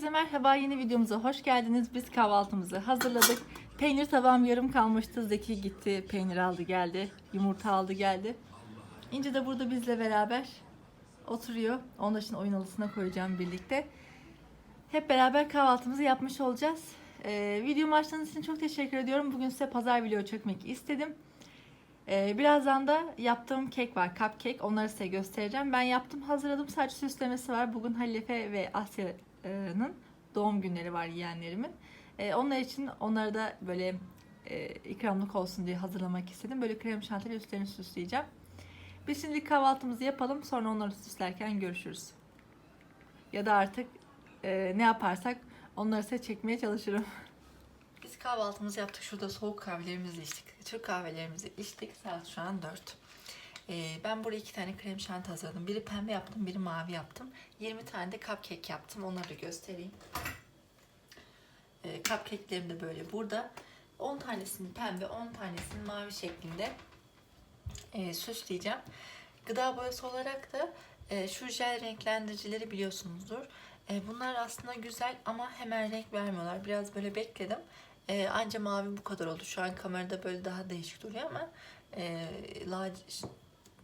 Herkese merhaba. Yeni videomuza hoş geldiniz. Biz kahvaltımızı hazırladık. Peynir tabağım yarım kalmıştı. Zeki gitti. Peynir aldı geldi. Yumurta aldı geldi. İnce de burada bizle beraber oturuyor. Onun şimdi oyun halısına koyacağım birlikte. Hep beraber kahvaltımızı yapmış olacağız. Ee, videomu açtığınız için çok teşekkür ediyorum. Bugün size pazar video çekmek istedim. Ee, birazdan da yaptığım kek var, cupcake. Onları size göstereceğim. Ben yaptım, hazırladım. Sadece süslemesi var. Bugün Halife ve Asya'nın doğum günleri var yeğenlerimin. Ee, onlar için onları da böyle e, ikramlık olsun diye hazırlamak istedim. Böyle krem şantili üstlerini süsleyeceğim. Biz şimdi kahvaltımızı yapalım. Sonra onları süslerken görüşürüz. Ya da artık e, ne yaparsak onları size çekmeye çalışırım. Biz kahvaltımızı yaptık. Şurada soğuk kahvelerimizi içtik. Türk kahvelerimizi içtik. Saat şu an 4. Ee, ben buraya iki tane krem şanti hazırladım. Biri pembe yaptım, biri mavi yaptım. 20 tane de cupcake yaptım. Onları da göstereyim. Ee, cupcake'lerim de böyle burada. 10 tanesini pembe, 10 tanesini mavi şeklinde e, süsleyeceğim. Gıda boyası olarak da e, şu jel renklendiricileri biliyorsunuzdur. E, bunlar aslında güzel ama hemen renk vermiyorlar. Biraz böyle bekledim. E, anca mavi bu kadar oldu. Şu an kamerada böyle daha değişik duruyor ama e,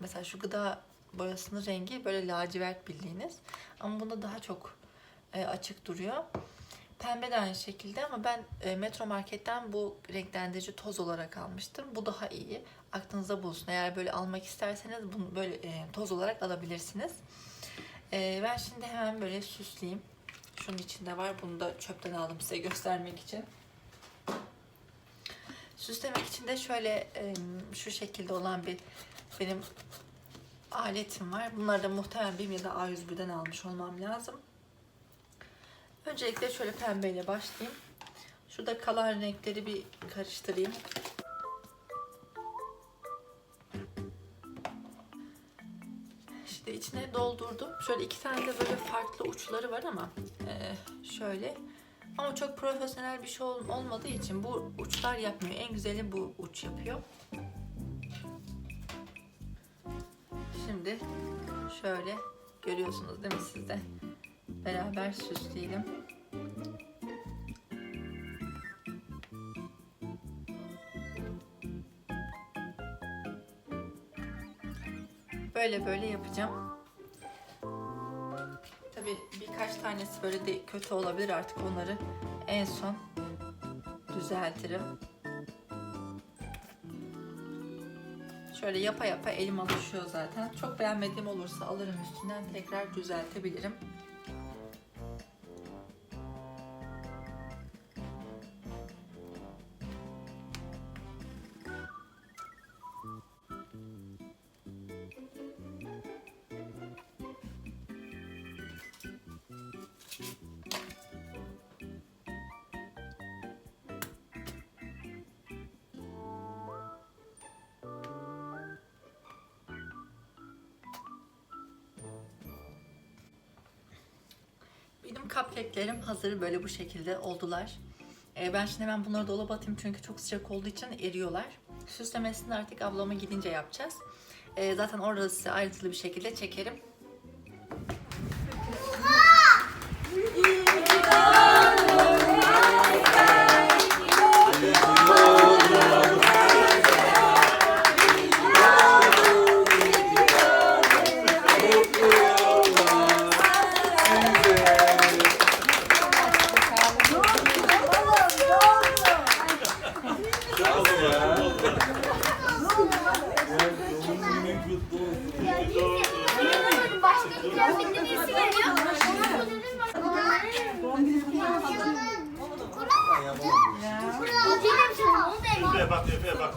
mesela şu gıda boyasının rengi böyle lacivert bildiğiniz. Ama bunda daha çok e, açık duruyor. Pembe de aynı şekilde ama ben e, Metro Market'ten bu renklendirici toz olarak almıştım. Bu daha iyi. Aklınızda bulunsun. Eğer böyle almak isterseniz bunu böyle e, toz olarak alabilirsiniz. E, ben şimdi hemen böyle süsleyeyim. Şunun içinde var. Bunu da çöpten aldım size göstermek için. Süslemek için de şöyle e, şu şekilde olan bir benim aletim var. Bunları da muhtemelen BİM ya da A101'den almış olmam lazım. Öncelikle şöyle pembeyle başlayayım. Şurada kalan renkleri bir karıştırayım. İşte içine doldurdum. Şöyle iki tane de böyle farklı uçları var ama e, şöyle. Ama çok profesyonel bir şey ol- olmadığı için bu uçlar yapmıyor. En güzeli bu uç yapıyor. Şimdi şöyle görüyorsunuz değil mi siz de? Beraber süsleyelim. Böyle böyle yapacağım. Tabii birkaç tanesi böyle de kötü olabilir artık onları en son düzeltirim. Şöyle yapa yapa elim alışıyor zaten. Çok beğenmediğim olursa alırım üstünden tekrar düzeltebilirim. Benim cupcake'lerim hazır böyle bu şekilde oldular. Ee, ben şimdi hemen bunları dolaba atayım çünkü çok sıcak olduğu için eriyorlar. Süslemesini artık ablama gidince yapacağız. Ee, zaten orada size ayrıntılı bir şekilde çekerim. Şuraya bak, şuraya bak.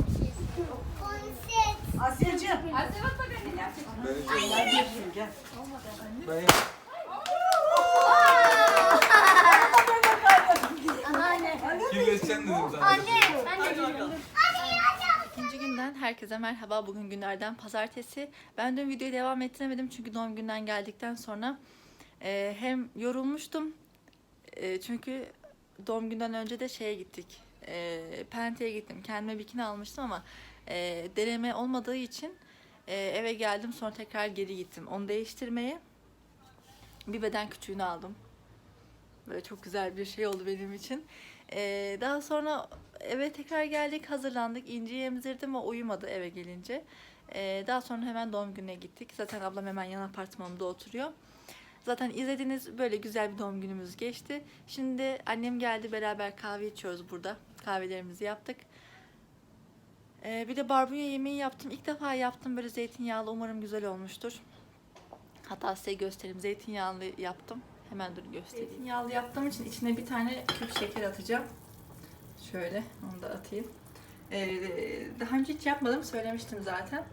Asya'cığım. Kirleteceksin dedim sana. Anne, ben de geliyorum. İkinci günden herkese merhaba. Bugün günlerden pazartesi. Ben dün videoyu devam ettiremedim çünkü doğum günden geldikten sonra e, hem yorulmuştum e, çünkü doğum günden önce de şeye gittik. E, Pente'ye gittim. Kendime bikini almıştım ama e, deneme olmadığı için e, eve geldim sonra tekrar geri gittim. Onu değiştirmeye bir beden küçüğünü aldım. Böyle çok güzel bir şey oldu benim için. Ee, daha sonra eve tekrar geldik, hazırlandık. İnci'yi emzirdim o uyumadı eve gelince. Ee, daha sonra hemen doğum gününe gittik. Zaten ablam hemen yan apartmanımda oturuyor. Zaten izlediğiniz böyle güzel bir doğum günümüz geçti. Şimdi annem geldi beraber kahve içiyoruz burada. Kahvelerimizi yaptık. Ee, bir de barbunya yemeği yaptım. İlk defa yaptım böyle zeytinyağlı. Umarım güzel olmuştur. Hatta size göstereyim. Zeytinyağlı yaptım. Hemen dur göstereyim. Zeytinyağlı yaptığım için içine bir tane küp şeker atacağım. Şöyle onu da atayım. Ee, daha önce hiç yapmadım. Söylemiştim zaten.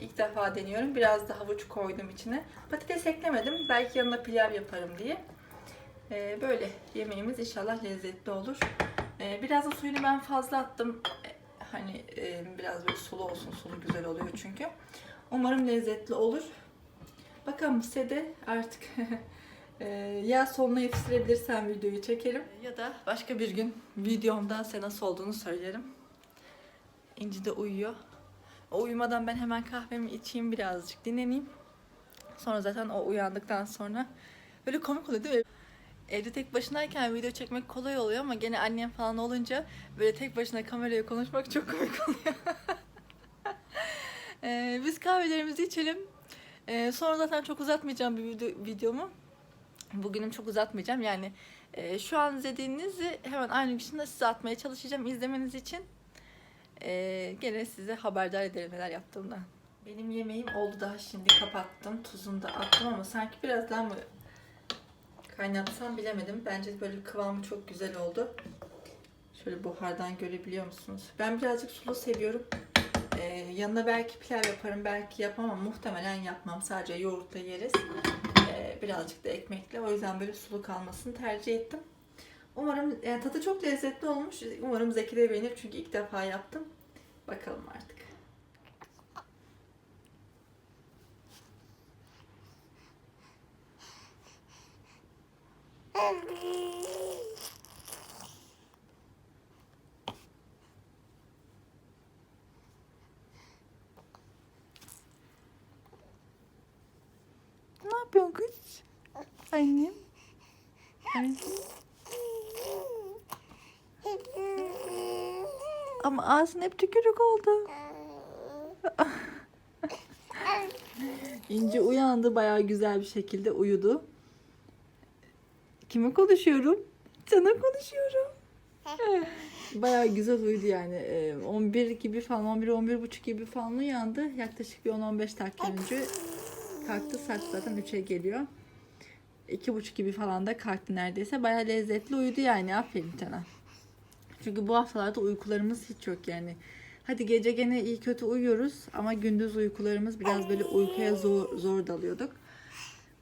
İlk defa deniyorum. Biraz da havuç koydum içine. Patates eklemedim. Belki yanına pilav yaparım diye. Ee, böyle yemeğimiz inşallah lezzetli olur. Ee, biraz da suyunu ben fazla attım. Ee, Hani e, biraz böyle sulu olsun. Sulu güzel oluyor çünkü. Umarım lezzetli olur. Bakalım size de artık e, ya sonuna yetiştirebilirsem videoyu çekerim. Ya da başka bir gün videomda size nasıl olduğunu söylerim. İnci de uyuyor. O uyumadan ben hemen kahvemi içeyim birazcık dinleneyim. Sonra zaten o uyandıktan sonra böyle komik oluyor değil mi? Evde tek başınayken video çekmek kolay oluyor ama gene annem falan olunca böyle tek başına kameraya konuşmak çok komik oluyor. Ee, biz kahvelerimizi içelim. Ee, sonra zaten çok uzatmayacağım bir video, videomu. Bugünüm çok uzatmayacağım yani e, şu an izlediğinizi hemen aynı biçimde size atmaya çalışacağım izlemeniz için. Ee, gene size haberdar ederim neler yaptığımdan. Benim yemeğim oldu daha şimdi kapattım. Tuzunu da attım ama sanki biraz daha mı kaynatsam bilemedim. Bence böyle kıvamı çok güzel oldu. Şöyle buhardan görebiliyor musunuz? Ben birazcık sulu seviyorum. Ee, yanına belki pilav yaparım, belki yapmam ama muhtemelen yapmam. Sadece yoğurtla yeriz. Ee, birazcık da ekmekle. O yüzden böyle sulu kalmasını tercih ettim. Umarım yani tadı çok lezzetli olmuş. Umarım Zeki de beğenir çünkü ilk defa yaptım. Bakalım artık. Ne yapıyorsun kız? Annem. Annem. Ama ağzın hep tükürük oldu. İnci uyandı bayağı güzel bir şekilde uyudu. Kime konuşuyorum? Sana konuşuyorum. Bayağı güzel uyudu yani. Ee, 11 gibi falan, 11 11 buçuk gibi falan uyandı. Yaklaşık bir 10-15 dakika önce kalktı. Saat zaten 3'e geliyor. İki buçuk gibi falan da kalktı neredeyse. Bayağı lezzetli uyudu yani. Aferin sana. Çünkü bu haftalarda uykularımız hiç yok yani. Hadi gece gene iyi kötü uyuyoruz ama gündüz uykularımız biraz böyle uykuya zor, zor dalıyorduk.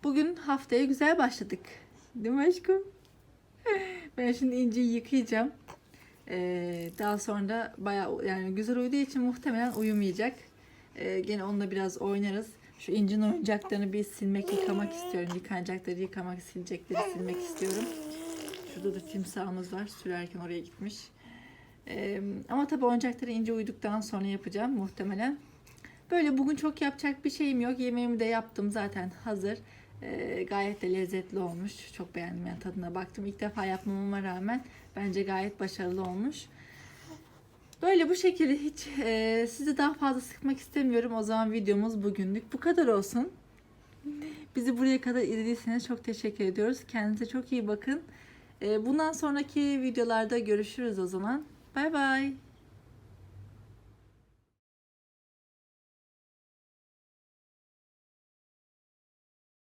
Bugün haftaya güzel başladık. Değil mi aşkım? Ben şimdi inciyi yıkayacağım. Ee, daha sonra bayağı yani güzel uyuduğu için muhtemelen uyumayacak. Ee, gene onunla biraz oynarız. Şu incin oyuncaklarını bir silmek, yıkamak istiyorum. Yıkanacakları yıkamak, silecekleri silmek istiyorum. Şurada da timsahımız var. Sürerken oraya gitmiş. Ee, ama tabii oyuncakları ince uyuduktan sonra yapacağım muhtemelen. Böyle bugün çok yapacak bir şeyim yok. Yemeğimi de yaptım zaten hazır. Ee, gayet de lezzetli olmuş. Çok beğendim yani tadına baktım. İlk defa yapmamama rağmen bence gayet başarılı olmuş. Böyle bu şekilde hiç e, sizi daha fazla sıkmak istemiyorum. O zaman videomuz bugünlük bu kadar olsun. Bizi buraya kadar izlediyseniz çok teşekkür ediyoruz. Kendinize çok iyi bakın. E, bundan sonraki videolarda görüşürüz o zaman. Bay bay.